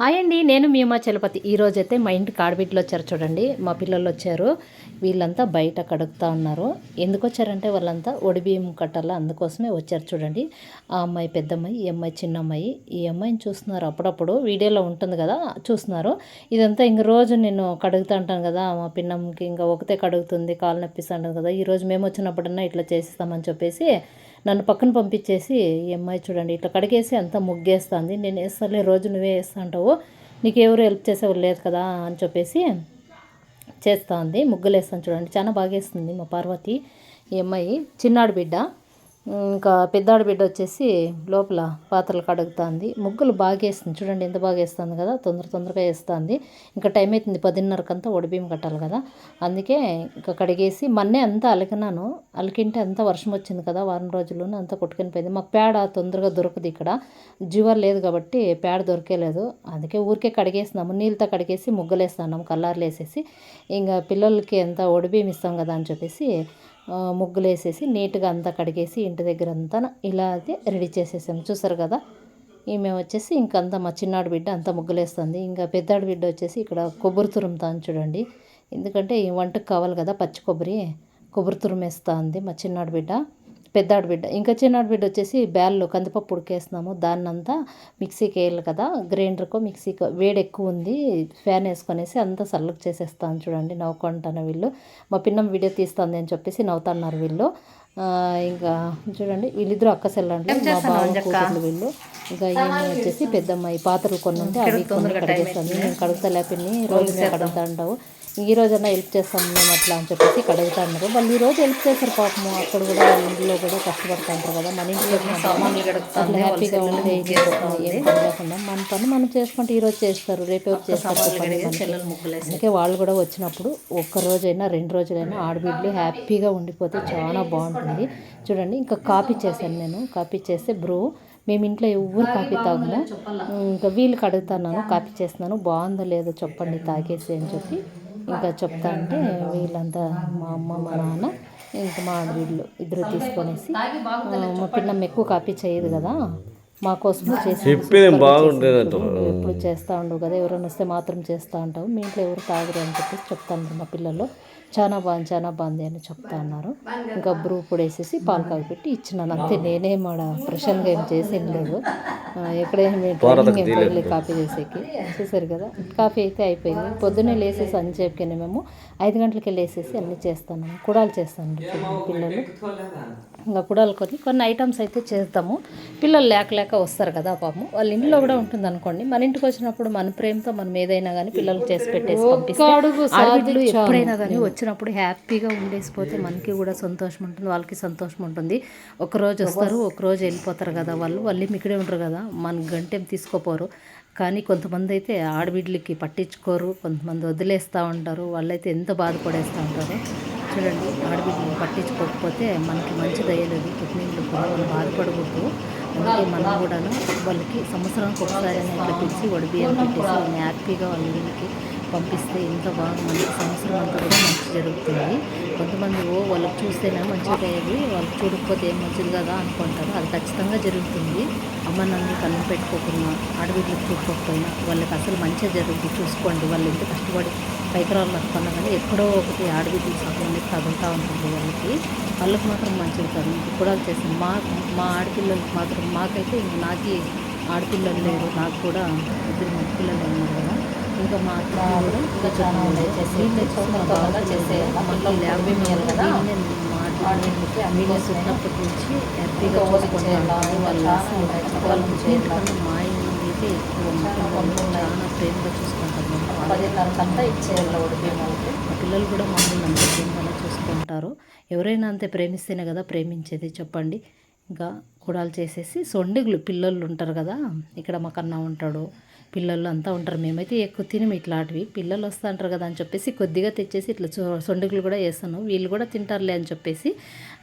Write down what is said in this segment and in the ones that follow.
Hi అండి నేను మీ అమ్మ చలపతి. ఈరోజు అయితే మా ఇంటి ఆడబిడ్డలు వచ్చారు చూడండి. మా పిల్లలు వచ్చారు. వీళ్ళంతా బయట కడుగుతూ ఉన్నారు. ఎందుకు వచ్చారంటే వాళ్ళంతా ఒడిబియ్యం కట్టాల అందుకోసమే వచ్చారు చూడండి. ఆ అమ్మాయి పెద్ద అమ్మాయి ఈ అమ్మాయి చిన్న అమ్మాయి ఈ అమ్మాయిని చూస్తున్నారు అప్పుడప్పుడు. వీడియోలో ఉంటుంది కదా చూస్తున్నారు. ఇదంతా ఇంక రోజు నేను కడుగుతూ ఉంటాను కదా మా పిన్నమ్మకి ఇంకా ఒకతే కడుగుతుంది కాలు నొప్పిస్తుంటాను కదా. ఈరోజు మేము వచ్చినప్పుడన్నా ఇట్లా చేసిస్తామని చెప్పేసి నన్ను పక్కన పంపించేసి ఈ అమ్మాయి చూడండి ఇట్లా కడిగేసి అంతా ముగ్గేస్తుంది. నేను వేస్తాలే రోజు నువ్వే వేస్తా అంటావు. నీకు ఎవరు హెల్ప్ చేసేవాళ్ళు లేదు కదా అని చెప్పేసి చేస్తూ ఉంది ముగ్గులు వేస్తాను చూడండి. చాలా బాగా వేస్తుంది మా పార్వతి ఈ అమ్మాయి. చిన్నాడు బిడ్డ. ఇంకా పెద్దాడ బిడ్డ వచ్చేసి లోపల పాత్రలు కడుగుతుంది. ముగ్గులు బాగా వేస్తుంది చూడండి ఎంత బాగా వేస్తుంది కదా. తొందర తొందరగా వేస్తుంది. ఇంకా టైం అవుతుంది పదిన్నరకంతా ఒడిబియ్యం కట్టాలి కదా. అందుకే ఇంకా కడిగేసి మొన్నే అంతా అలికినాను. అలికింటే అంతా వర్షం వచ్చింది కదా వారం రోజుల్లోనే అంతా కొట్టుకొని పోయింది. మాకు పేడ తొందరగా దొరకదు ఇక్కడ. జీవర్ లేదు కాబట్టి పేడ దొరకలేదు. అందుకే ఊరికే కడిగేసినాము. నీళ్ళతో కడిగేసి ముగ్గులు వేస్తున్నాము కల్లార్లు వేసేసి ఇంకా పిల్లలకి ఎంత ఒడిబియ్యం ఇస్తాం కదా అని చెప్పేసి ముగ్గులు వేసేసి నీట్గా అంతా కడిగేసి ఇంటి దగ్గర అంతా ఇలా అయితే రెడీ చేసేసాము. చూసారు కదా? ఈమె వచ్చేసి ఇంకంతా మా చిన్నాడు బిడ్డ అంతా ముగ్గులేస్తుంది. ఇంకా పెద్దాడు బిడ్డ వచ్చేసి ఇక్కడ కొబ్బరి తురుముతాను చూడండి. ఎందుకంటే ఈ వంటకు కావాలి కదా పచ్చి కొబ్బరి. కొబ్బరి తురుమేస్తా ఉంది మా చిన్నాడు బిడ్డ. పెద్దాడు బిడ్డ ఇంకా చిన్నాడు బిడ్డ వచ్చేసి బ్యాల్లో కందిపప్పు ఉడికేస్తున్నాము. దాన్ని అంతా మిక్సీకి వేయాలి కదా గ్రైండర్కో మిక్సీకో వేడి ఎక్కువ ఉంది ఫ్యాన్ వేసుకొనేసి అంతా చల్లగా చేసేస్తాను చూడండి నవ్వుకుంటాను వీళ్ళు. మా పిన్నం వీడియో తీస్తుంది అని చెప్పేసి నవ్వుతున్నారు వీళ్ళు. ఇంకా చూడండి వీళ్ళిద్దరు అక్క సెల్లండి మా బావ కూతుర్లు వీళ్ళు. ఇంకా ఈమె వచ్చేసి పెద్దమ్మాయి పాత్రలు కొన్ని ఉంటే అవి కొన్ని కడిగేస్తాను. నేను కడుగుతా లేపిని రోజు కడుగుతా ఉంటావు ఈ రోజన్నా హెల్ప్ చేస్తాం మేము అట్లా అని చెప్పేసి కడుగుతా ఉన్నారు వాళ్ళు ఈ రోజు హెల్ప్ చేస్తారు పాపము. అక్కడ కూడా వాళ్ళ ఇంట్లో కూడా కష్టపడుతూ ఉంటారు కదా. మన ఇంట్లో కడుగుతాను హ్యాపీగా ఏం పని లేకుండా మన పని మనం చేసుకుంటే ఈ రోజు చేస్తారు. రేపు చేస్తారు. అందుకే వాళ్ళు కూడా వచ్చినప్పుడు ఒక్క రోజైనా రెండు రోజులైనా ఆడబిడ్డలు హ్యాపీగా ఉండిపోతే చాలా బాగుంటుంది. చూడండి ఇంకా కాపీ చేశాను నేను. కాపీ చేస్తే బ్రూ. మేము ఇంట్లో ఎవరు కాఫీ తాగము. ఇంకా వీళ్ళకి అడుగుతున్నాను కాఫీ చేస్తున్నాను. బాగుందో లేదో చెప్పండి తాగేసి అని చెప్పి ఇంకా చెప్తా అంటే వీళ్ళంతా మా అమ్మ మా నాన్న ఇంకా మా ఆడవీళ్ళు ఇద్దరు తీసుకొనేసి మా పిన్నమ్మ ఎక్కువ కాపీ చేయదు కదా. మా కోసం చేసి ఎప్పుడు చేస్తూ ఉండవు కదా. ఎవరైనా వస్తే మాత్రం చేస్తూ ఉంటావు. మీ ఇంట్లో ఎవరు తాగరు అని చెప్పేసి చెప్తాను మా పిల్లలు. చాలా బాగుంది చాలా బాగుంది అని చెప్తా ఉన్నారు ఇంకా బ్రూ పొడి వేసేసి పాలు కాగిపెట్టి ఇచ్చినాను అంతే నేనే మాడ ఫ్రెషన్గా ఏం చేసి లేదు. ఆ, ఎక్కడేమి ట్రైనింగ్ ఏం పోయలే కాఫీ చేసేకి. చూసారు కదా కాఫీ అయితే అయిపోయింది. పొద్దున్నే లేసేసి అని చెప్పిన మేము ఐదు గంటలకి లేసేసి అన్నీ చేస్తాను. కుడాలు చేస్తాను పిల్లలు. ఇంకా కుడాలు కొన్ని కొన్ని ఐటమ్స్ అయితే చేస్తాము పిల్లలు లేక లేక వస్తారు కదా పాపం. వాళ్ళ ఇంట్లో కూడా ఉంటుంది అనుకోండి మన ఇంటికి వచ్చినప్పుడు మన ప్రేమతో మనం ఏదైనా కానీ పిల్లలకు చేసి పెట్టేసి పంపిస్తే ఆడబిడ్డలు ఎప్పుడైనా కానీ వచ్చినప్పుడు హ్యాపీగా ఉండేసిపోతే మనకి కూడా సంతోషం ఉంటుంది. వాళ్ళకి సంతోషం ఉంటుంది. ఒక రోజు వస్తారు ఒక రోజు వెళ్ళిపోతారు కదా వాళ్ళు. వాళ్ళు ఇక్కడే ఉంటారు కదా. మన గంటేం తీసుకోపోరు. కానీ కొంతమంది అయితే ఆడబిడ్డలకి పట్టించుకోరు. కొంతమంది వదిలేస్తూ ఉంటారు. వాళ్ళైతే ఎంత బాధపడేస్తూ ఉంటారు. చూడండి ఆడబిడ్డలు పట్టించుకోకపోతే మనకి మంచి దయలేదు కిడ్నీలు కూడా మనం బాధపడకూడదు. అందుకే మనం కూడాను వాళ్ళకి సంవత్సరానికి ఒకసారి ఇట్లా పిలిచి వడిబియ్యం పెట్టేసి వాళ్ళని హ్యాపీగా వాళ్ళకి పంపిస్తే ఎంత బాగా సంవత్సరం అంతా కూడా మంచి జరుగుతుంది. కొంతమంది ఓ వాళ్ళకి చూస్తేనే మంచిగా అయ్యేది వాళ్ళకి చూడకపోతే ఏం మంచిది కదా అనుకుంటారు. అది ఖచ్చితంగా జరుగుతుంది. అమ్మ నన్ను కళ్ళు పెట్టుకోకుండా ఆడబిడ్డలకు చూడకపోయినా వాళ్ళకి అసలు మంచిగా జరుగుతుంది. చూసుకోండి వాళ్ళు ఎంత కష్టపడి పైకరాలు రావాలనుకున్నా కానీ ఎక్కడో ఒకటి ఆడబిడ్డలు సగం అనేది తగులుతూ ఉంటుంది వాళ్ళకి. వాళ్ళకి మాత్రం మంచిది కాదు. ఇప్పుడు కూడా చేస్తాం మా మా ఆడపిల్లలకి మాత్రం మాకైతే ఇంక ఆడపిల్లలు లేరు. నాకు కూడా ఇద్దరు మగ పిల్లలు ఉన్నారు కదా. ఇంకా మా అత్త కూడా ఇంకా చాలా చేసే మళ్ళీ యాభై వేలు కదా. వీళ్ళని పుట్టినప్పటి నుంచి హ్యాపీగా చూసుకుంటాను వాళ్ళ వాళ్ళ పుట్టినకన్నా మా ఇంటి ఎక్కువ చాలా ప్రేమగా చూసుకుంటారు. అంతా ఇచ్చేయాలి ఉడిపోయిన పిల్లలు కూడా మమ్మల్ని అంత ప్రేమగానే చూసుకుంటారు. ఎవరైనా అంతే ప్రేమిస్తేనే కదా ప్రేమించేది చెప్పండి. ఇంకా కుడాలు చేసేసి సొండిగులు పిల్లలు ఉంటారు కదా. ఇక్కడ మా కన్నా ఉంటాడు. పిల్లలు అంతా ఉంటారు. మేమైతే ఎక్కువ తినము ఇట్లాంటివి. పిల్లలు వస్తూ ఉంటారు కదా అని చెప్పేసి కొద్దిగా తెచ్చేసి ఇట్లా చొ- కూడా వేస్తాను. వీళ్ళు కూడా తింటారులే అని చెప్పేసి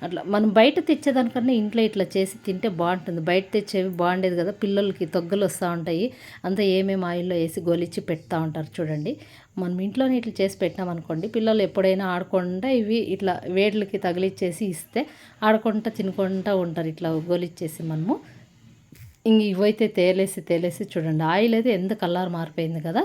అట్లా మనం బయట తెచ్చేదానికన్నా ఇంట్లో ఇట్లా చేసి తింటే బాగుంటుంది. బయట తెచ్చేవి బాగుండేది కదా. పిల్లలకి తొగ్గలు వస్తూ ఉంటాయి. అంతా ఏమేమి ఆయిల్లో వేసి గోలిచ్చి పెడతా ఉంటారు చూడండి. మనం ఇంట్లోనే ఇట్లా చేసి పెట్టినామనుకోండి పిల్లలు ఎప్పుడైనా ఆడకుండా ఇవి ఇట్లా వేడ్లకి తగిలిచ్చేసి ఇస్తే ఆడుకుంటా తినుకుంటా ఉంటారు. ఇట్లా గోలిచ్చేసి మనము ఇంక ఇవైతే తేలేసి తేలేసి చూడండి. ఆయిల్ అయితే ఎంత కలర్ మారిపోయింది కదా.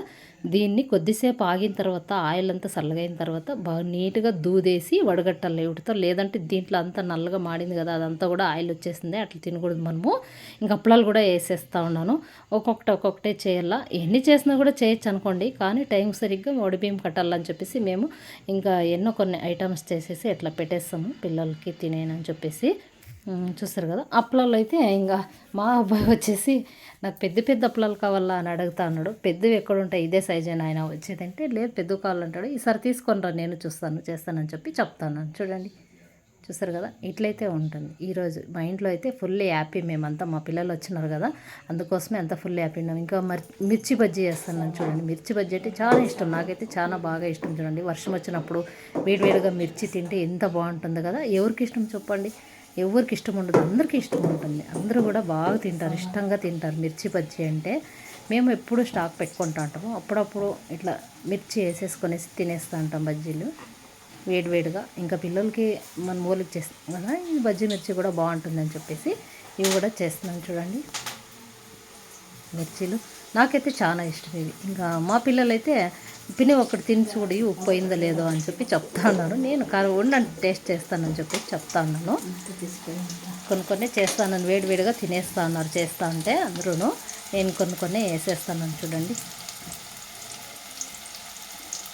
దీన్ని కొద్దిసేపు ఆగిన తర్వాత ఆయిల్ అంతా చల్లగైన తర్వాత బాగా నీట్గా దూదేసి వడగట్టాలి ఉడితో లేదంటే దీంట్లో అంతా నల్లగా మాడింది కదా అదంతా కూడా ఆయిల్ వచ్చేసింది. అట్లా తినకూడదు మనము. ఇంకా అప్పలాలు కూడా వేసేస్తూ ఉన్నాను. ఒక్కొక్కటి ఒక్కొక్కటే చేయాలా? ఎన్ని చేసినా కూడా చేయొచ్చు అనుకోండి. కానీ టైం సరిగ్గా బియ్యం కట్టాలని చెప్పేసి మేము ఇంకా ఎన్నో కొన్ని ఐటమ్స్ చేసేసి ఎట్లా పెట్టేస్తాము పిల్లలకి తినేనని చెప్పేసి. చూస్తారు కదా. అప్పలాలు అయితే ఇంకా మా అబ్బాయి వచ్చేసి నాకు పెద్ద పెద్ద అప్పలాలు కావాలా? అని అడుగుతా అన్నాడు. పెద్దవి ఎక్కడ ఉంటాయి ఇదే సైజ్ అని ఆయన వచ్చేదంటే లేదు పెద్ద కావాలంటాడు. ఈసారి తీసుకొని రా నేను చూస్తాను చేస్తానని చెప్పి చెప్తాను. చూడండి. చూస్తారు కదా ఇట్లయితే ఉంటుంది. ఈరోజు మా ఇంట్లో అయితే ఫుల్ హ్యాపీ మేమంతా మా పిల్లలు వచ్చినారు కదా అందుకోసమే అంతా ఫుల్ హ్యాపీ ఉన్నాం. ఇంకా మరి మిర్చి బజ్జీ చేస్తాను చూడండి. మిర్చి బజ్జీ అంటే చాలా ఇష్టం. నాకైతే చాలా బాగా ఇష్టం చూడండి. వర్షం వచ్చినప్పుడు వేడివేడిగా మిర్చి తింటే ఎంత బాగుంటుంది కదా. ఎవరికి ఇష్టం చెప్పండి? ఎవరికి ఇష్టం ఉండదు అందరికీ ఇష్టం ఉంటుంది. అందరూ కూడా బాగా తింటారు ఇష్టంగా తింటారు. మిర్చి బజ్జీ అంటే మేము ఎప్పుడు స్టాక్ పెట్టుకుంటా ఉంటాము. అప్పుడప్పుడు ఇట్లా మిర్చి వేసేసుకొనేసి తినేస్తూ ఉంటాం బజ్జీలు. వేడివేడిగా ఇంకా పిల్లలకి మన మూలకి చేస్తాం కదా ఈ బజ్జీ మిర్చి కూడా బాగుంటుందని చెప్పేసి ఇవి కూడా చేస్తున్నాం చూడండి. మిర్చీలు. నాకైతే చాలా ఇష్టం ఇవి. ఇంకా మా పిల్లలైతే పిని ఒకటి తిని చూడి ఉప్పు అయిందో లేదో అని చెప్పి చెప్తా ఉన్నాను నేను కారం ఉండండి టేస్ట్ చేస్తానని చెప్పి చెప్తా ఉన్నాను కొన్ని కొన్ని చేస్తానని వేడివేడిగా తినేస్తా ఉన్నారు చేస్తా ఉంటే అందరూ నేను కొన్ని కొన్ని వేసేస్తానని చూడండి.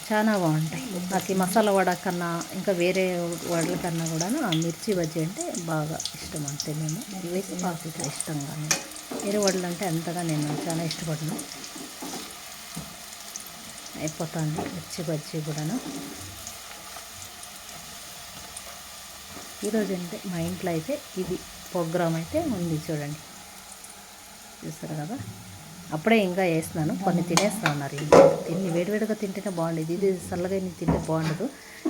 చాలా బాగుంటాయి. నాకు ఈ మసాలా వడ కన్నా ఇంకా వేరే వడల కన్నా కూడా ఆ మిర్చి బజ్జీ అంటే బాగా ఇష్టం అంతే మేము ఇవైతే బాగా ఇట్లా ఇష్టంగా ఎరువడలు అంటే అంతగా నేను చాలా ఇష్టపడను. అయిపోతుంది పచ్చి బజ్జీ కూడాను. ఈరోజు అంటే మా ఇంట్లో అయితే ఇది ప్రోగ్రామ్ అయితే ఉంది చూడండి. చూస్తారు కదా? అప్పుడే ఇంకా వేస్తున్నాను కొన్ని తినేస్తా ఉన్నారు తిని వేడివేడిగా తింటేనే బాగుండేది. ఇది చల్లగా నేను తింటే బాగుండదు.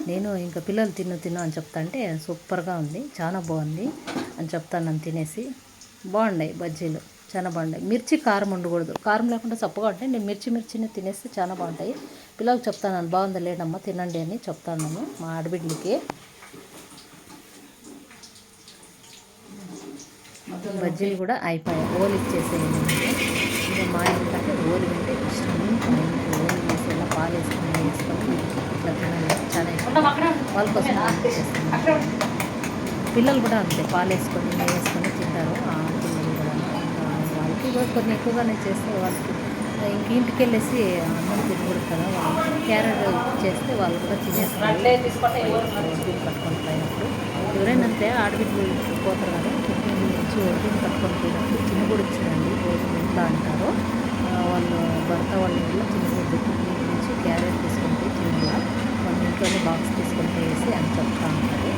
నేను ఇంకా పిల్లలు తిను తిన్ను అని చెప్తా అంటే సూపర్గా ఉంది చాలా బాగుంది అని చెప్తాను నన్ను తినేసి. బాగున్నాయి బజ్జీలు చాలా బాగున్నాయి. మిర్చి కారం ఉండకూడదు. కారం లేకుండా చప్పగా ఉంటాయి. నేను మిర్చి మిర్చిని తినేస్తే చాలా బాగుంటాయి. పిల్లలకు చెప్తాను బాగుందా లేదమ్మా తినండి అని చెప్తాను మా ఆడబిడ్డలకి. బజ్జీలు కూడా అయిపోయాయి. ఓలి ఇచ్చేసేయండి ఇంకా మా ఇంటికంటే ఓలి అంటే ఇష్టం. ఓలి వేసి ఇలా పాలు వేసుకొని వేసుకొని ఇట్లా తినాలి. చాలా ఇష్టం. వాళ్ళ కోసం పిల్లలు కూడా అంతే పాలు వేసుకొని వేసుకొని తింటారు ఆ పిల్లలు కూడా ఇంకా వాళ్ళకి కూడా కొన్ని ఎక్కువగానే చేస్తే వాళ్ళకి ఇంక ఇంటికి వెళ్ళేసి అన్నం తినకూడదు కదా వాళ్ళు క్యారెట్ చేస్తే వాళ్ళు కూడా తినేస్తారు. ఒడ్డుని పట్టుకొని పోయినప్పుడు ఎవరైనా అంతే ఆడబిడ్డలు పోతారు కదా కింద నుంచి ఒడ్డుని పట్టుకొని పోయినప్పుడు వచ్చిందండి రోజు ఇంట్లో అంటారు. వాళ్ళు భర్త వాళ్ళ ఇంట్లో చిన్నగుడ్డు ఇంటి నుంచి క్యారెట్ పోయి తినాల వాళ్ళ ఇంట్లోనే బాక్స్ తీసుకొని పోయేసి అని చెప్తా ఉంటారు.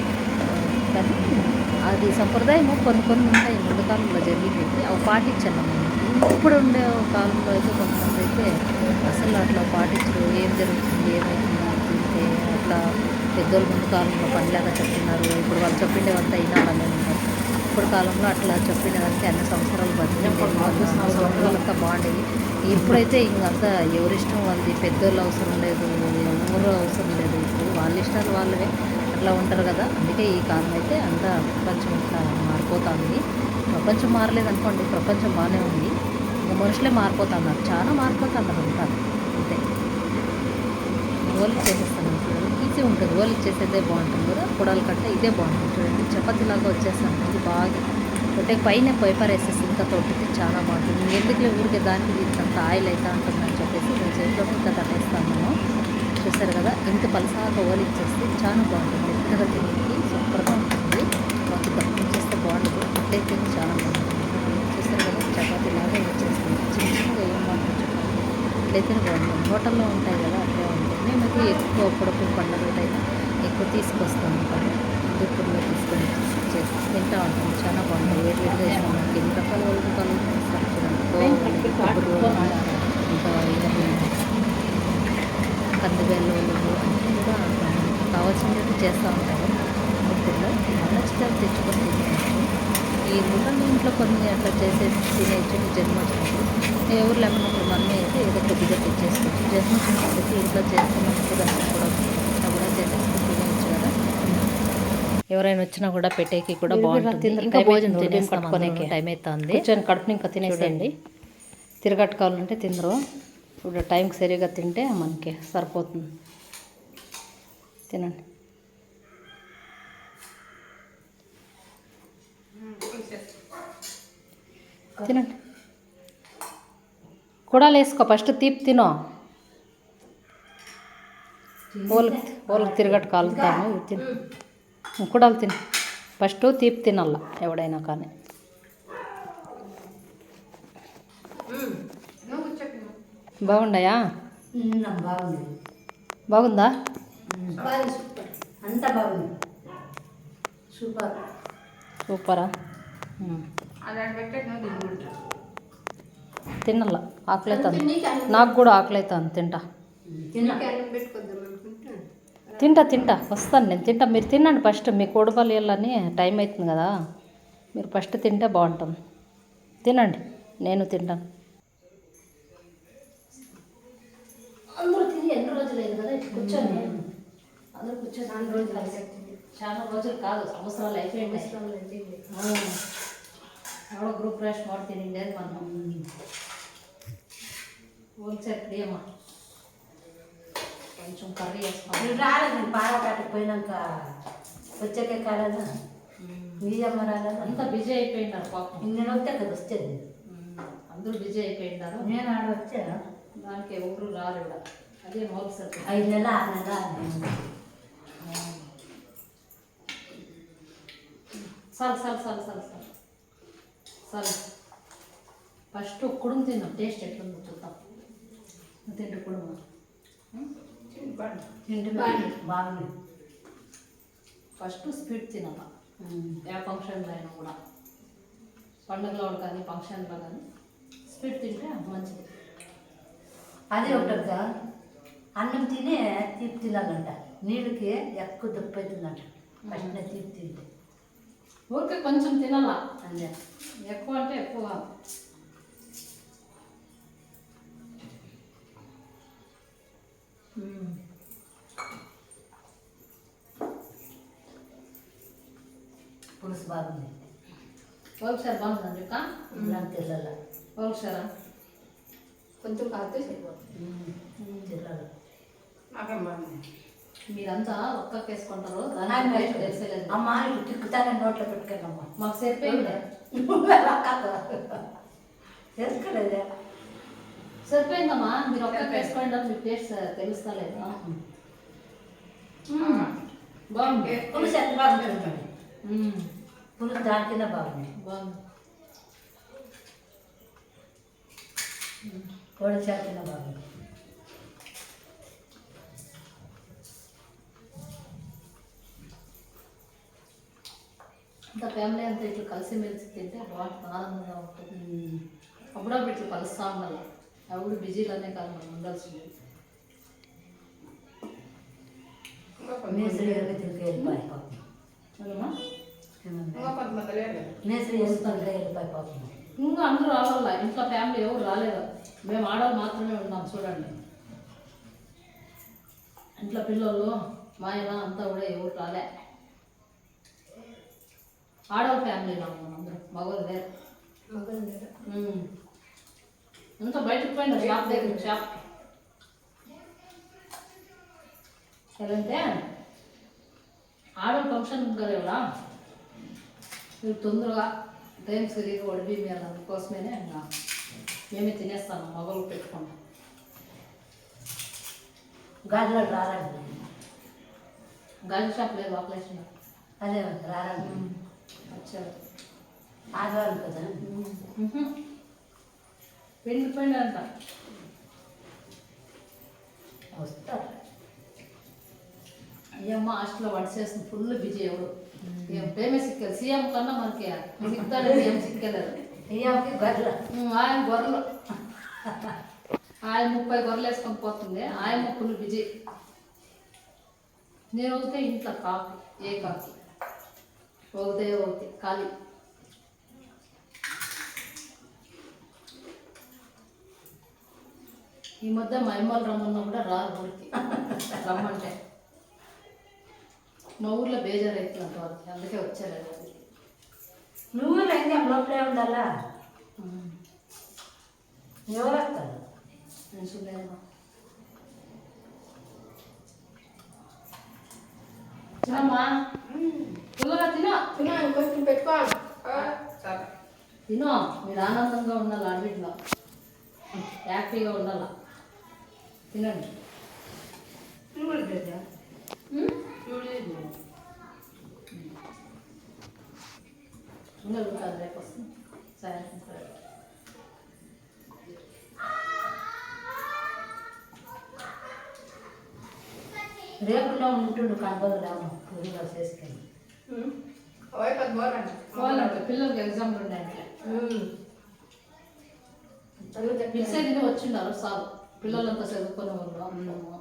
కానీ అది సంప్రదాయము కొన్ని కొన్ని ఉంటాయి. ముందు కాలంలో జరిగిపోయింది అవి పాటించాను ఇప్పుడు ఉండే కాలంలో అయితే కొంతమంది అయితే అసలు అట్లా పాటించరు. ఏం జరుగుతుంది? ఏమైతుంది? తింటే అట్లా పెద్దోళ్ళు ముందు కాలంలో పనిలాగా చెప్తున్నారు. ఇప్పుడు వాళ్ళు చెప్పిండేవంతా వినాలని ఉంటారు ఇప్పుడు కాలంలో అట్లా చెప్పినదంటే అన్ని సంవత్సరాలు బతికింది. సంవత్సరాలంతా బాగుండేది ఇప్పుడైతే ఇంకంతా ఎవరిష్టం వాళ్ళది పెద్దోళ్ళు అవసరం లేదు ఎవరు అవసరం లేదు. ఇప్పుడు వాళ్ళ ఇష్టాలు వాళ్ళవే. అట్లా ఉంటారు కదా. అందుకే ఈ కాలం అయితే అంతా ప్రపంచం ఇట్లా మారిపోతుంది. ప్రపంచం మారలేదు అనుకోండి ప్రపంచం బాగానే ఉంది. మనుషులే మారిపోతున్నారు. చాలా మారిపోతున్నారు అంతా. అంతే. ఓలి చేసేస్తాను చూడండి ఈజీ ఉంటుంది. ఓలి చేసేదే బాగుంటుంది కదా. పొడాల కట్ట ఇదే బాగుంటుంది. చూడండి చపాతీలాగా వచ్చేస్తాను. ఇది బాగా ఒకటే పైన పేపర్ వేసేసి ఇంకా తోటితే చాలా బాగుంటుంది. ఎందుకులే ఊరికే దానికి ఇంత అంత ఆయిల్ అయితే ఉంటుందని చెప్పేసి నేను చేతిలో ఇంకా తట్టేస్తాను నేను చూసారు కదా? ఇంత పలసాగా ఓలిచ్చేస్తే చాలా బాగుంటుంది. ఎంతగా తినేకి సూపర్గా ఉంటుంది. మాకు తప్పించేస్తే బాగుంటుంది అట్లయితే చాలా బాగుంటుంది చూసారు కదా చపాతీ లాగా వచ్చేస్తుంది చిన్న చిన్నగా ఏం బాగుంటుంది చెప్పండి అట్లయితేనే బాగుంటుంది హోటల్లో ఉంటాయి కదా అట్లే ఉంటాయి మేమైతే ఎక్కువ అప్పుడప్పుడు పండుగలైనా ఎక్కువ తీసుకొస్తాం అనమాట దుప్పట్లో తీసుకొని చేసి తింటా ఉంటాం చాలా బాగుంటుంది. వేడి వేడిగా ఇష్టం మనకి ఎన్ని రకాల వాళ్ళు రకాలు ఇస్తారు చూడండి కొబ్బరి ఇంకా ఇవన్నీ. అన్నీ కూడా కావాల్సినట్టు చేస్తూ ఉంటారు దుప్పట్లో. నచ్చితే తెచ్చుకొని తినేయచ్చు గుండెల ఇంట్లో కొన్ని అట్లా చేసేసి తినేయచ్చు జన్మొచ్చినప్పుడు ఎవరు లేకున్నప్పుడు మనమే అయితే ఏదో కొద్దిగా తెచ్చేసుకోవచ్చు జన్మొచ్చినప్పుడు ఇంట్లో చేస్తే కూడా కూడా చేసేసుకొని తినేయచ్చు కదా. ఎవరైనా వచ్చినా కూడా పెట్టేకి కూడా బాగుంటుంది. ఇంకా భోజనం తినేస్తాం. అందరం. టైం అవుతుంది కడుపుని ఇంకా తినేసేయండి. తిరగట్టుకోవాలంటే తిందరు. ఇప్పుడు టైంకి సరిగా తింటే మనకి సరిపోతుంది. తినండి. తినండి. కూడా వేసుకో ఫస్ట్ తీపి తినో. వాళ్ళకి వాళ్ళకి తిరగట్టు కాలుతాము ఇవి తిను. కుడాలు తిను. ఫస్ట్ తీపి తినాల ఎవడైనా కానీ. బాగుండాయా? బాగుంది బాగుందా బాగుంది? సూపర్. అంతా బాగుంది. సూపర్. సూపరా? ఉమ్. తినాల ఆకలి అవుతుంది నాకు కూడా ఆకలి అవుతుంది తింటా తింటా తింటా వస్తాను నేను తింటా. మీరు తినండి ఫస్ట్ మీ కోడిపల్లి వెళ్ళని టైం అవుతుంది కదా. మీరు ఫస్ట్ తింటే బాగుంటుంది. తినండి నేను తింటాను. అందరూ తిని ఎన్ని రోజులు అయింది కదా ఇట్లా కూర్చొని? అందరూ కూర్చొని రోజులు చాలా రోజులు కాదు సంవత్సరాలు అయిపోయింది. ఎవడో గ్రూప్ రేషన్ వాడు తినిండేది మనం. హోల్సేల్ ప్రియమా కొంచెం కర్రీ వేస్తాం నువ్వు రాలేదు పాలకాటకు పోయినాక వచ్చాకే కాలేదా? మీ అమ్మ రాలేదా? అంతా బిజీ అయిపోయినారు పాపం. నేను వస్తే కదా వచ్చేది. అందరూ బిజీ అయిపోయినారు. నేను ఆడ వచ్చా? దానికి ఎవరు రారు ఇక్కడ అదే హోల్సేల్ ఐదు నెలలు ఆరు నెలలు ఆడినాను. చాలు చాలు చాలు చాలు ఫస్ట్ కుడుము తిన్నాం టేస్ట్ ఎట్లుందో చూద్దాం. తింటే కుడుము తింటే బాగుంది ఫస్ట్ స్వీట్ తినాల ఏ ఫంక్షన్లో అయినా కూడా. పండుగలో కానీ ఫంక్షన్లో కానీ స్వీట్ తింటే మంచిది. అదే ఒకటి అన్నం తినే తీపి తినాలంట నీళ్ళకి ఎక్కువ దప్పు అవుతుందంట. ఫస్ట్ తీపి తింటే. ఊరికే కొంచెం తినాలా? అంతే ఎక్కువ అంటే ఎక్కువ. పులుసు బాగుంది. ఒకసారి బాగుందండి తెల్లల. ఒకసారా కొంచెం కాస్తే సరిపోతుంది. తెల్లల. మీరంతా ఒక్క దాని. టేస్ట్ తెలిసేలేదు అమ్మ ఇటు తిక్కుతానే నోట్లో పెట్టుకోనమ్మా మాకు సరిపోయింది. తెలుసుకోలేదే సరిపోయిందమ్మా. మీరు ఒక్క వేసుకోండి మీకు టేస్ట్ తెలుస్తలేదు. బాగుంది. పులుసు ఎంత బాగుంటుంది. పులుసు దానికింద బాగుంది. బాగుంది. కోడి కింద బాగుంది. ఇంకా ఫ్యామిలీ అంతా ఇట్లా కలిసి మెలిసి తింటే బాగుంటుంది ఆనందంగా ఉంటుంది. అప్పుడప్పుడు ఇట్లా కలుస్తూ ఉండాలి. అప్పుడు బిజీలోనే కాదు మనం ఉండాల్సింది. మేస్త్రి గారికి తిరిగి వెళ్ళిపోయి పాపం. అవునమ్మా? మేస్త్రి వేసుకొని వెళ్ళిపోయి పాపం. ఇంకా అందరూ రావాల? ఇంట్లో ఫ్యామిలీ ఎవరు రాలేదు? మేము ఆడవాళ్ళు మాత్రమే ఉన్నాం చూడండి. ఇంట్లో పిల్లలు మా ఆయన అంతా కూడా ఎవరు రాలే. ఆడవాళ్ళ ఫ్యామిలీలో ఉన్నాం అందరం. మగవాళ్ళు వేరు. ఉమ్. అంతా బయటకు పోయిన షాప్ దగ్గర షాప్. ఎలాంటే ఆడ ఫంక్షన్ కదా ఇవాళ మీరు తొందరగా టైం సరిగా వడిపి మీరు అందుకోసమే ఇంకా మేమే తినేస్తాను మగలు పెట్టుకుంటాం. గాజులో రారండి. గాజు షాప్ లేదు ఆపరేషన్ అదే రారండి. ఆదివారం కదా పిండి పిండి అంట వస్తారు అయ్యమ్మ హాస్టల్లో ఫుల్ బిజీ ఎవడు ఏం టైమే సిక్కలేదు సీఎం కన్నా మనకి సిక్తాడు ఏం సిక్కలేదు ఆయన గొర్రెలు ఆయన ముప్పై గొర్రెలు వేసుకొని పోతుంది ఆయన ఫుల్ బిజీ నేను ఒకతే ఇంట్లో కాఫీ ఏ కాఫీ ఒకతే ఒకటి ఖాళీ ఈ మధ్య మా అమ్మలు రమ్మన్నా కూడా రారు ఊరికి. రమ్మంటే. మా ఊర్లో బేజారు అవుతుందంట వాళ్ళకి అందుకే వచ్చారు నువ్వు రైతు లోపలే ఉండాలా? ఎవరు వస్తారు? మనుషులేమో తినమ్మా పుల్లగా తినో. తిన్నా కొంచెం పెట్టుకోవాలి తినో. మీరు ఆనందంగా ఉండాలి అడవిలో హ్యాపీగా ఉండాల. తినండి? ఉండదు కాదు రేపు వస్తుంది. సరే. రేపులో ఉంటుండు కనపడలేము పురుగులు చేసుకొని పిల్లలకి ఎగ్జామ్లు పిలిచే తిని వచ్చిండారు సార్. పిల్లలంతా చదువుకునే అమ్మమ్మ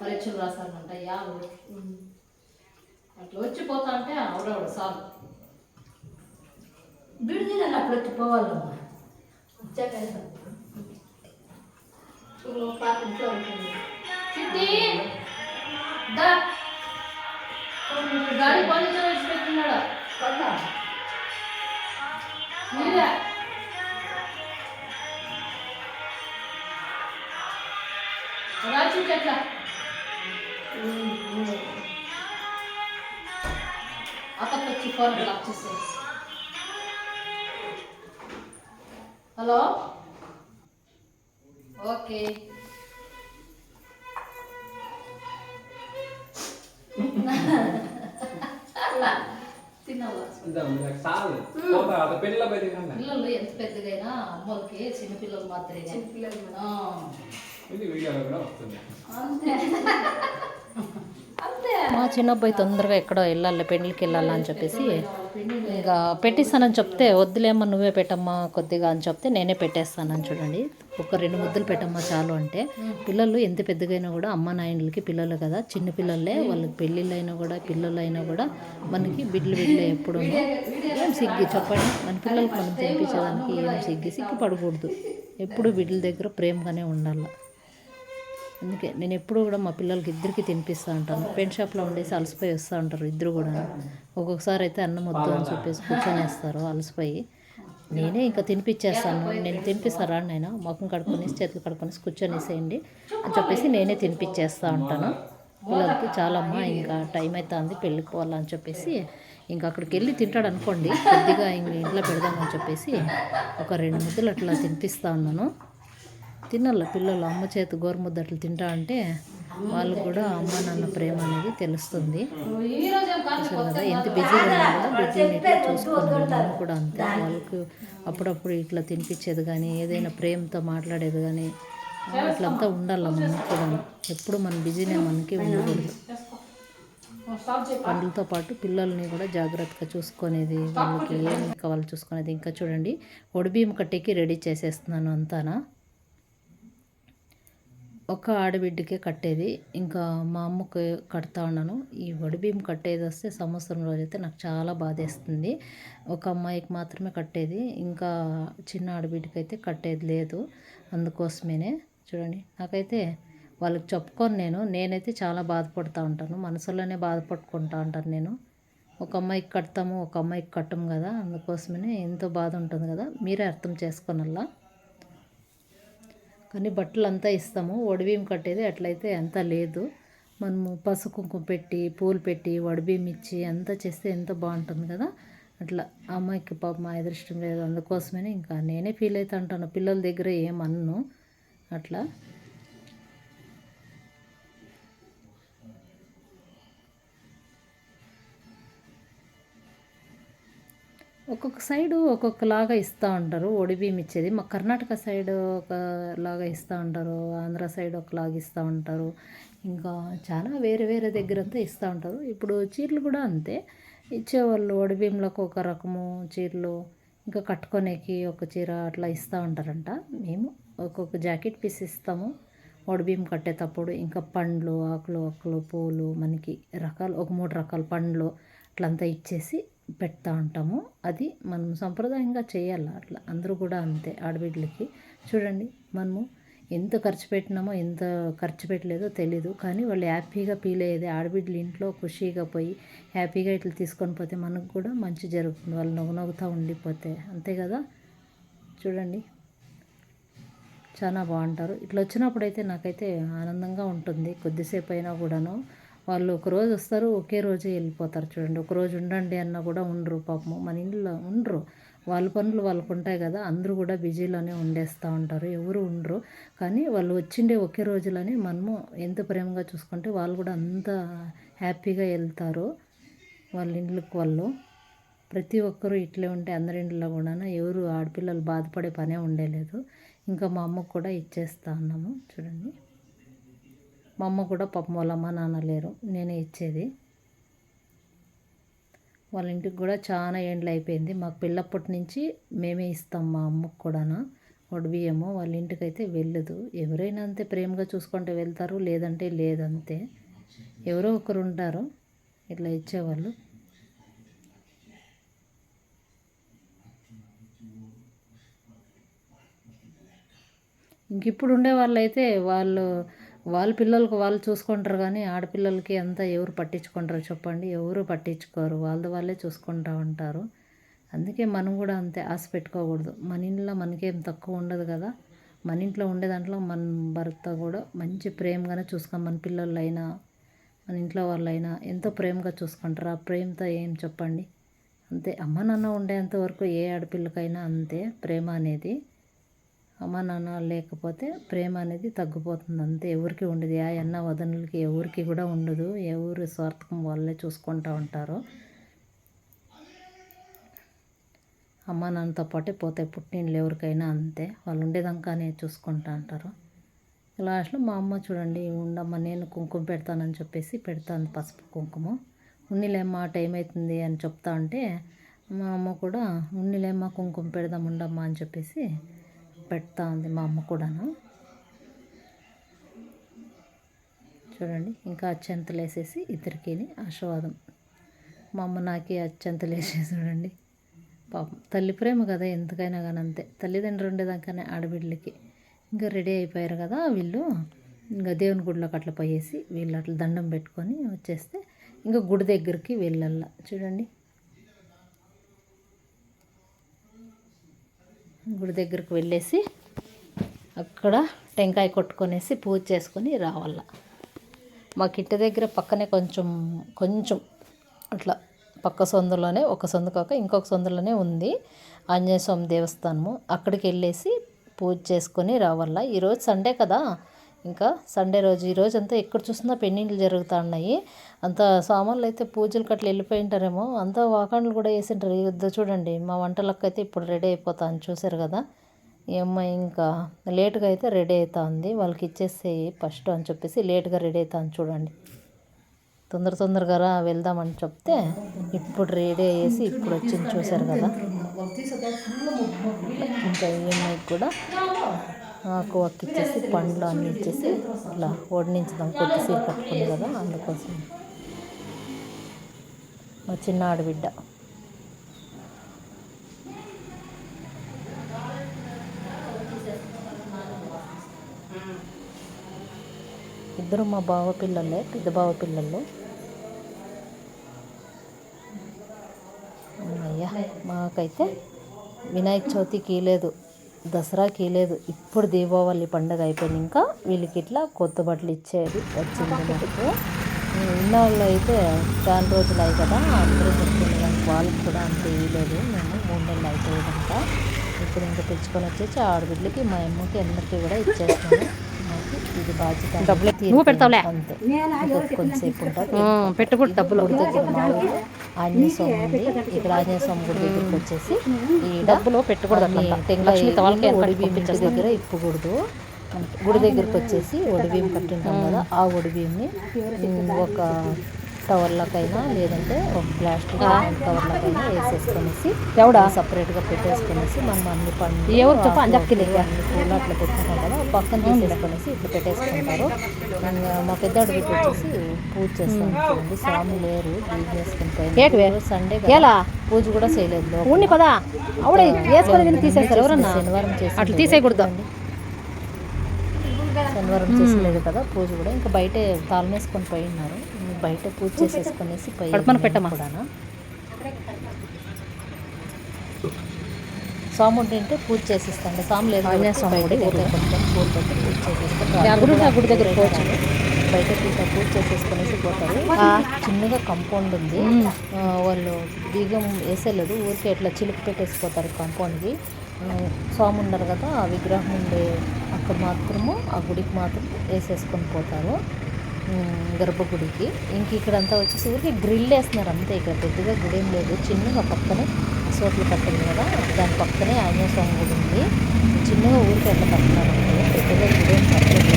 పరీక్షలు రాశారంట యాలు అట్లా వచ్చిపోతా అంటే ఆవిడవాడు సార్. బిడ్డ అప్పుడు వచ్చి పోవాలమ్మా. వచ్చాక పాప ఇంట్లో ఉంటుంది. చిట్టి! దా గాడి పని పెట్టినాడా కొన్నా మీరే రాజు ఎట్లా అక్కడికి వచ్చి ఫోన్ లాక్ చేసే హలో ఓకే పిల్లలు ఎంత పెద్దగైనా అమ్మలకి చిన్న పిల్లలు మాత్రమే పిల్లలు ఆ, ఇది వీడియోలో కూడా వస్తుంది. అంతే అంతే. మా చిన్నబ్బాయి తొందరగా ఎక్కడో వెళ్ళాలి పెళ్ళికి వెళ్ళాలి అని చెప్పేసి ఇంకా పెట్టిస్తానని చెప్తే వద్దులేమ్మా నువ్వే పెట్టమ్మా కొద్దిగా అని చెప్తే నేనే పెట్టేస్తానని చూడండి. ఒక రెండు ముద్దలు పెట్టమ్మా చాలు అంటే పిల్లలు ఎంత పెద్దగైనా కూడా అమ్మ నాయనలకి పిల్లలు కదా చిన్న పిల్లలే వాళ్ళకి పెళ్ళిళ్ళైనా కూడా పిల్లలైనా కూడా మనకి బిడ్డలు బిడ్డలు ఎప్పుడు ఏం సిగ్గి చెప్పండి. మన పిల్లలకి మనం తినిపించడానికి ఏం సిగ్గి సిగ్గి పడకూడదు ఎప్పుడు బిడ్డల దగ్గర ప్రేమగానే ఉండాలి. అందుకే నేను ఎప్పుడూ కూడా మా పిల్లలకి ఇద్దరికి తినిపిస్తూ ఉంటాను. పెన్ షాప్లో ఉండేసి అలసిపోయి వస్తూ ఉంటారు ఇద్దరు కూడా. ఒక్కొక్కసారి అయితే అన్నం వద్దు అని చెప్పేసి కూర్చొనేస్తారు అలసిపోయి. నేనే ఇంకా తినిపించేస్తాను నేను తినిపిస్తారా నేను. ముఖం కడుక్కొని చేతులు కడుక్కొనేసి కూర్చొనేసేయండి అని చెప్పేసి నేనే తినిపించేస్తూ ఉంటాను. పిల్లలకి చాలా అమ్మ ఇంకా టైం అవుతుంది పెళ్ళికి పోవాలని చెప్పేసి ఇంకా అక్కడికి వెళ్ళి తింటాడు అనుకోండి. కొద్దిగా ఇంక ఇంట్లో పెడదామని చెప్పేసి ఒక రెండు ముద్దలు అట్లా తినిపిస్తూ ఉన్నాను. తినాల పిల్లలు అమ్మ చేతి గోరుముద్ద అట్లా తింటా అంటే వాళ్ళు కూడా అమ్మ నాన్న ప్రేమ అనేది తెలుస్తుంది. కదా ఎంత బిజీగా కూడా బిజీని చూసుకున్నాను నేను కూడా అంతే. వాళ్ళకు అప్పుడప్పుడు ఇట్లా తినిపించేది కానీ ఏదైనా ప్రేమతో మాట్లాడేది కానీ అట్లంతా ఉండాల మనకు కూడా. ఎప్పుడు మన బిజీనే మనకి ఉండకూడదు. స్టాప్ పనులతో పాటు పిల్లల్ని కూడా జాగ్రత్తగా చూసుకునేది వాళ్ళకి ఏమి కావాలో చూసుకునేది. ఇంకా చూడండి ఒడిబియ్యం కట్టేకి రెడీ చేసేస్తున్నాను అంతానా? ఒక ఆడబిడ్డకే కట్టేది. ఇంకా మా అమ్మకి కడతా ఉన్నాను. ఈ వడిబీం కట్టేది వస్తే సంవత్సరం రోజైతే నాకు చాలా బాధేస్తుంది. ఒక అమ్మాయికి మాత్రమే కట్టేది. ఇంకా చిన్న ఆడబిడ్డకైతే కట్టేది లేదు. అందుకోసమేనే చూడండి. నాకైతే వాళ్ళకి చెప్పుకొని నేను. నేనైతే చాలా బాధపడుతూ ఉంటాను. మనసులోనే బాధపడుకుంటా ఉంటాను నేను. ఒక అమ్మాయికి కడతాము ఒక అమ్మాయికి కట్టము కదా. అందుకోసమనే ఎంతో బాధ ఉంటుంది కదా. మీరే అర్థం చేసుకోనల్లా? కానీ బట్టలు అంతా ఇస్తాము. వడిబియ్యం కట్టేది అట్లయితే అంత లేదు. మనము పసుపు కుంకుమ పెట్టి పూలు పెట్టి వడిబియ్యం ఇచ్చి అంతా చేస్తే ఎంత బాగుంటుంది కదా? అట్లా అమ్మాయికి పాప మా అదృష్టం లేదు. అందుకోసమనే ఇంకా నేనే ఫీల్ అవుతా ఉంటాను పిల్లల దగ్గర ఏమన్ను అట్లా ఒక్కొక్క సైడు ఒక్కొక్కలాగా ఇస్తూ ఉంటారు ఒడిబియ్యం ఇచ్చేది. మా కర్ణాటక సైడ్ ఒకలాగా ఇస్తూ ఉంటారు ఆంధ్ర సైడ్ ఒకలాగా ఇస్తూ ఉంటారు ఇంకా చాలా వేరే వేరే దగ్గర అంతా ఇస్తూ ఉంటారు ఇప్పుడు చీరలు కూడా అంతే. ఇచ్చేవాళ్ళు ఒడిబియ్యంలోకి ఒక రకము చీరలు ఇంకా కట్టుకోనేకి ఒక చీర అట్లా ఇస్తూ ఉంటారంట మేము ఒక్కొక్క జాకెట్ పీస్ ఇస్తాము. ఒడిబియ్యం కట్టేటప్పుడు ఇంకా పండ్లు ఆకులు ఆకులు పూలు మనకి రకాలు ఒక మూడు రకాల పండ్లు అట్లంతా ఇచ్చేసి పెడతా ఉంటాము. అది మనం సంప్రదాయంగా చేయాలి అట్లా? అందరూ కూడా అంతే ఆడబిడ్డలకి. చూడండి మనము ఎంత ఖర్చు పెట్టినామో ఎంత ఖర్చు పెట్టలేదో తెలీదు. కానీ వాళ్ళు హ్యాపీగా ఫీల్ అయ్యేది ఆడబిడ్డలు ఇంట్లో ఖుషీగా పోయి హ్యాపీగా ఇట్లా తీసుకొని పోతే మనకు కూడా మంచి జరుగుతుంది. వాళ్ళు నవ్వు నవ్వుతూ ఉండిపోతే. అంతే కదా? చూడండి చాలా బాగుంటారు. ఇట్లా వచ్చినప్పుడు అయితే నాకైతే ఆనందంగా ఉంటుంది. కొద్దిసేపు అయినా కూడాను. వాళ్ళు ఒక రోజు వస్తారు ఒకే రోజే వెళ్ళిపోతారు చూడండి. ఒక రోజు ఉండండి అన్న కూడా ఉండరు పాపము. మన ఇంట్లో ఉండరు. వాళ్ళ పనులు వాళ్ళకు ఉంటాయి కదా అందరూ కూడా బిజీలోనే ఉండేస్తూ ఉంటారు. ఎవరు ఉండరు. కానీ వాళ్ళు వచ్చిండే ఒకే రోజులని మనము ఎంత ప్రేమగా చూసుకుంటే వాళ్ళు కూడా అంత హ్యాపీగా వెళ్తారు. వాళ్ళ ఇండ్లకు వాళ్ళు. ప్రతి ఒక్కరూ ఇట్లే ఉంటే అందరి ఇంట్లో కూడా ఎవరు ఆడపిల్లలు బాధపడే పనే ఉండేలేదు. ఇంకా మా అమ్మకు కూడా ఇచ్చేస్తా ఉన్నాము చూడండి. మా అమ్మ కూడా పాపం వాళ్ళ అమ్మ నాన్న లేరు. నేనే ఇచ్చేది. వాళ్ళ ఇంటికి కూడా చాలా ఏండ్లు అయిపోయింది. మాకు పిల్లప్పటి నుంచి మేమే ఇస్తాం మా అమ్మకు కూడానా. బియ్యము వాళ్ళ ఇంటికి అయితే వెళ్ళదు. ఎవరైనా అంతే ప్రేమగా చూసుకుంటే వెళ్తారు లేదంటే లేదంతే. ఎవరో ఒకరు ఉంటారు. ఇట్లా ఇచ్చేవాళ్ళు. ఇంక ఇప్పుడు ఉండే వాళ్ళైతే వాళ్ళు వాళ్ళ పిల్లలకు వాళ్ళు చూసుకుంటారు కానీ ఆడపిల్లలకి అంతా ఎవరు పట్టించుకుంటారు చెప్పండి. ఎవరు పట్టించుకోరు. వాళ్ళది వాళ్ళే చూసుకుంటూ ఉంటారు. అందుకే మనం కూడా అంతే ఆశ పెట్టుకోకూడదు. మన ఇంట్లో మనకేం తక్కువ ఉండదు కదా. మన ఇంట్లో ఉండే దాంట్లో మన భర్త కూడా మంచి ప్రేమగానే చూసుకో మన పిల్లలైనా మన ఇంట్లో వాళ్ళైనా ఎంతో ప్రేమగా చూసుకుంటారు. ఆ ప్రేమతో ఏం చెప్పండి? అంతే. అమ్మ నాన్న ఉండేంత వరకు ఏ ఆడపిల్లకైనా అంతే ప్రేమ అనేది. అమ్మ నాన్న లేకపోతే ప్రేమ అనేది తగ్గిపోతుంది. అంతే. ఎవరికి ఉండదు. ఆ అన్న వదనులకి ఎవరికి కూడా ఉండదు. ఎవరు స్వార్థకం వాళ్ళే చూసుకుంటూ ఉంటారు. అమ్మ నాన్నతో పాటే పోతాయి. పుట్టినళ్ళు ఎవరికైనా అంతే. వాళ్ళు ఉండేదాకానే చూసుకుంటా అంటారు లాస్ట్లో మా అమ్మ చూడండి ఉండమ్మ నేను కుంకుమ పెడతానని చెప్పేసి పెడతాను పసుపు కుంకుమ. ఉన్నిలేమ్మా టైం అవుతుంది అని చెప్తా ఉంటే మా అమ్మ కూడా ఉన్నిలేమ్మా కుంకుమ పెడదాం ఉండమ్మా అని చెప్పేసి పెడతా ఉంది మా అమ్మ కూడాను. చూడండి ఇంకా అత్యంతలు వేసేసి ఇద్దరికి ఆశీర్వాదం. మా అమ్మ నాకే అత్యంతలు వేసేసి చూడండి. పాపం తల్లి ప్రేమ కదా ఎంతకైనా కానీ అంతే. తల్లిదండ్రులు ఉండేదాకానే ఆడబిడ్డలకి. ఇంకా రెడీ అయిపోయారు కదా వీళ్ళు. ఇంకా దేవుని గుడిలోకి అట్లా పోయేసి వీళ్ళు అట్లా దండం పెట్టుకొని వచ్చేస్తే ఇంకా గుడి దగ్గరికి వెళ్ళల్లా చూడండి గుడి దగ్గరికి వెళ్ళేసి అక్కడ టెంకాయ కొట్టుకొనేసి పూజ చేసుకొని రావాల. మాకు ఇంటి దగ్గర పక్కనే కొంచెం కొంచెం అట్లా పక్క సొందులోనే ఒక సొందు కాక ఇంకొక సొందులోనే ఉంది ఆంజనేయ స్వామి దేవస్థానము. అక్కడికి వెళ్ళేసి పూజ చేసుకొని రావాల. ఈరోజు సండే కదా. ఇంకా సండే రోజు ఈ రోజు అంతా ఎక్కడ చూసినా పెళ్ళిళ్ళు జరుగుతూ ఉన్నాయి. అంత సామాన్లు అయితే పూజలు అట్లా వెళ్ళిపోయి ఉంటారేమో అంతా వాకాండ్లు కూడా వేసింటారు. యుద్ధ చూడండి మా వంటలకు అయితే ఇప్పుడు రెడీ అయిపోతాను చూసారు కదా? ఈ అమ్మాయి ఇంకా లేటుగా అయితే రెడీ అవుతా ఉంది వాళ్ళకి ఇచ్చేసి ఫస్ట్ అని చెప్పేసి లేట్గా రెడీ అవుతాను చూడండి. తొందర తొందరగా రా వెళ్దామని చెప్తే ఇప్పుడు రెడీ అయ్యేసి ఇప్పుడు వచ్చింది చూసారు కదా? ఇంకా ఈఎంఐకి కూడా నాకు ఒక్క ఇచ్చేసి పండ్లు అన్నీ ఇచ్చేసి ఇట్లా ఓడినించుదాం కొత్త సీర కట్టుకుంది కదా అందుకోసం. మా చిన్న ఆడబిడ్డ. ఇద్దరు మా బావ పిల్లలే పెద్ద బావ పిల్లలు. అయ్యా మాకైతే వినాయక చవితికి లేదు. దసరాకి లేదు ఇప్పుడు దీపావళి పండుగ అయిపోయింది ఇంకా వీళ్ళకి ఇట్లా కొత్త బట్టలు ఇచ్చేది వచ్చింది మాకు. ఉన్న వాళ్ళు అయితే చాలా రోజులు అయ్యి కదా అందరూ కానీ వాళ్ళకి కూడా అంత ఇవ్వలేదు మేము మూడు నెలలు అయిపోయేదంతా ఇప్పుడు ఇంకా తెచ్చుకొని వచ్చేసి ఆడబిడ్డలకి మా అమ్మకి అందరికీ కూడా ఇచ్చేస్తాను మాకు ఇది బాధ్యత డబ్బులు నువ్వు పెడతావులే? అంతే. ఉంటుంది పెట్టుకుంటు డబ్బులు. ఆంజనేయ స్వామి ఉంది. ఇక్కడ ఆంజనేయ స్వామి గుడి దగ్గరికి వచ్చేసి ఈ డబ్బులు పెట్టకూడదు టెంకాయ ఒడి బియ్యం ఇంటి దగ్గర ఇప్పకూడదు. గుడి దగ్గరికి వచ్చేసి ఒడి బియ్యం కట్టింటాం కదా ఆ ఒడి బియ్యంని ఉమ్, ఒక టవర్లకైనా లేదంటే ఒక ప్లాస్టిక్ కవర్లకైనా వేసేసుకొనేసి ఎవడా? సపరేట్గా పెట్టేసుకొనేసి మనం అన్ని పండ్లు ఎవరు చెప్ప అన్ని పూలు అట్లా పెట్టుకుంటాం కదా పక్కన తీసేసుకొనేసి ఇట్లా పెట్టేసుకుంటారు. మా పెద్ద అడుగు వచ్చేసి పూజ చేస్తాం చూడండి. స్వామి లేరు పూజ చేసుకుంటారు. సండే కదా. పూజ కూడా చేయలేదు ఉండి పదా? ఆవిడ వేసుకొని తీసేస్తారు ఎవరన్నా? శనివారం చేసి అట్లా తీసేయకూడదు. శనివారం చేసలేదు కదా పూజ కూడా. ఇంకా బయటే తాళం వేసుకొని పోయి ఉన్నారు. బయట పూజ చేసేసుకునేసి కడుపున పెట్టమ్మా. కూడాను? సాముడు అంటే పూజ చేసిస్తాండి. సాము లేదు స్వామి బయట గుడి. ఆ గుడి దగ్గర పోవచ్చు. బయట తీట పూజ చేసేసుకునేసి పోతారు. చిన్నగా కంపౌండ్ ఉంది. వాళ్ళు బీగం వేసేలేదు ఊరికే ఇట్లా చిలుకు పెట్టేసిపోతారు కాంపౌండ్కి స్వామి ఉన్నారు కదా ఆ విగ్రహం ఉండే అక్కడ మాత్రము ఆ గుడికి మాత్రం వేసేసుకొని పోతారు. గర్భగుడికి. ఇంక ఇక్కడంతా వచ్చేసి ఊరికి గ్రిల్ వేస్తున్నారు అంతే ఇక్కడ పెద్దగా గుడి ఏం లేదు. చిన్నగా పక్కనే సోట్లు కట్టింది కదా దాని పక్కనే ఆంజనేయ స్వామి గుడి ఉంది. చిన్నగా ఊరికి అట్లా కట్టినారు అంతే పెద్దగా గుడి ఏం కట్టలేదు.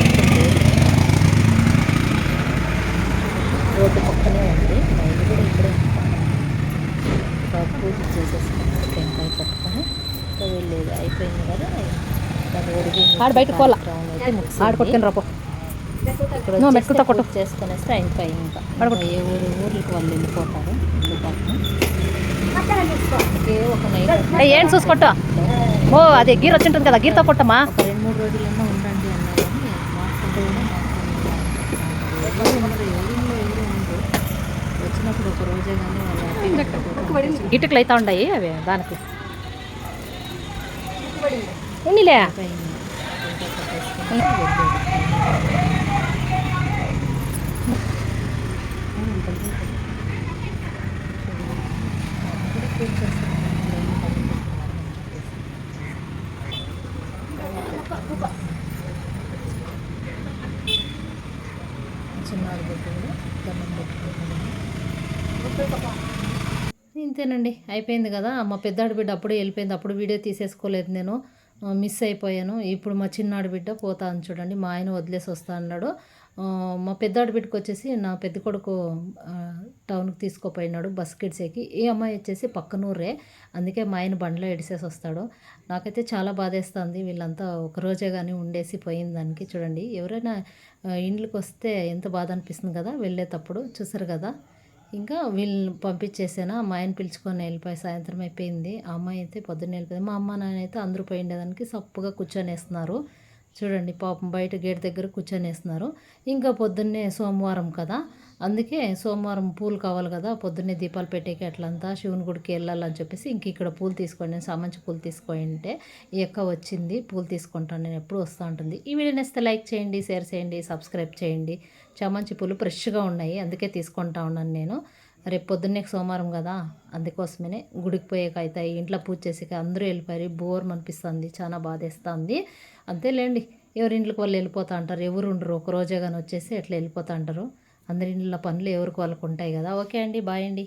రోడ్డు పక్కనే ఉంది. మా ఇల్లు కూడా ఇక్కడే ఇంకా పూజ చేసేసుకుని టెంకాయ పట్టుకొని. ఇంకా వెళ్ళేది. అయిపోయింది కదా. దాని ఒడిగి ఆడ బయటకు పోలా. ఆడ కొట్టుకుని రాపో ఇక్కడ కొట్టు. చేసుకునేస్తే అయిపోయి ఇంకా. ఇంకా ఏ ఊరు ఊర్లకి వాళ్ళు వెళ్ళిపోతారు. ఏ చూసుకొట్టు ఓ అదే గీర వచ్చి ఉంటుంది కదా గీరతో కొట్టమ్మా. రెండు మూడు రోజులన్నా ఉండండి వచ్చినప్పుడు ఒక రోజే కానీ గిట్టుకులు అవుతా ఉన్నాయి అవి దానికి. ఉన్నిలే అయిపోయింది. ఇంకా కట్టేసుకొని వెళ్ళేది. అందరూ పూజ చేస్తున్నారు. చిన్నాడు ఇంతేనండి అయిపోయింది కదా. మా పెద్దాడి బిడ్డ అప్పుడే వెళ్ళిపోయింది. అప్పుడు వీడియో తీసేసుకోలేదు నేను. మిస్ అయిపోయాను. ఇప్పుడు మా చిన్నాడు బిడ్డ పోతా అని చూడండి. మా ఆయన వదిలేసి వస్తా అన్నాడు. మా పెద్దాడు బిడ్డకు వచ్చేసి నా పెద్ద కొడుకు టౌన్కి తీసుకుపోయినాడు బస్ కిడ్సేకి. ఈ అమ్మాయి వచ్చేసి పక్కనూరే అందుకే మా ఆయన బండ్లో ఎడిసేసి వస్తాడు. నాకైతే చాలా బాధేస్తుంది వీళ్ళంతా ఒక రోజే కానీ ఉండేసి పోయిన దానికి. చూడండి ఎవరైనా ఇండ్లకి వస్తే ఎంత బాధ అనిపిస్తుంది కదా వెళ్ళేటప్పుడు చూసారు కదా. ఇంకా వీళ్ళని పంపించేసాను మా ఆయన పిలుచుకొని వెళ్ళిపోయి సాయంత్రం అయిపోయింది. ఆ అమ్మాయి అయితే పొద్దున్న వెళ్ళిపోయింది. మా అమ్మ నాన్న అయితే అందరూ పోయిండేదానికి సప్పుగా కూర్చొని వేస్తున్నారు. చూడండి పాపం బయట గేట్ దగ్గర కూర్చొని వేస్తున్నారు ఇంకా పొద్దున్నే సోమవారం కదా. అందుకే సోమవారం పూలు కావాలి కదా. పొద్దున్నే దీపాలు పెట్టేకి అట్లంతా శివుని గుడికి వెళ్ళాలని చెప్పేసి ఇంక ఇక్కడ పూలు తీసుకోండి. సామంచి పూలు తీసుకోంటే ఈ అక్క వచ్చింది పూలు తీసుకుంటాను. నేను ఎప్పుడు వస్తూ ఉంటుంది. ఈ వీడియో నచ్చితే లైక్ చేయండి షేర్ చేయండి సబ్స్క్రైబ్ చేయండి. చామంచి పూలు ఫ్రెష్గా ఉన్నాయి అందుకే తీసుకుంటా ఉన్నాను నేను. రేపు పొద్దున్నే సోమవారం కదా? అందుకోసమనే గుడికి పోయేక అవుతాయి ఇంట్లో పూజ చేసాక అందరూ వెళ్ళిపోయారు. బోర్ అనిపిస్తుంది చాలా బాధేస్తుంది. అంతేలేండి ఎవరి ఇంట్లోకి వాళ్ళు వెళ్ళిపోతా అంటారు. ఎవరు ఉండరు. ఒక రోజే కానీ వచ్చేసి ఎట్లా వెళ్ళిపోతా అంటారు. అందరి ఇంట్లో పనులు ఎవరికి వాళ్ళకు ఉంటాయి కదా? ఓకే అండి బాయ్ అండి.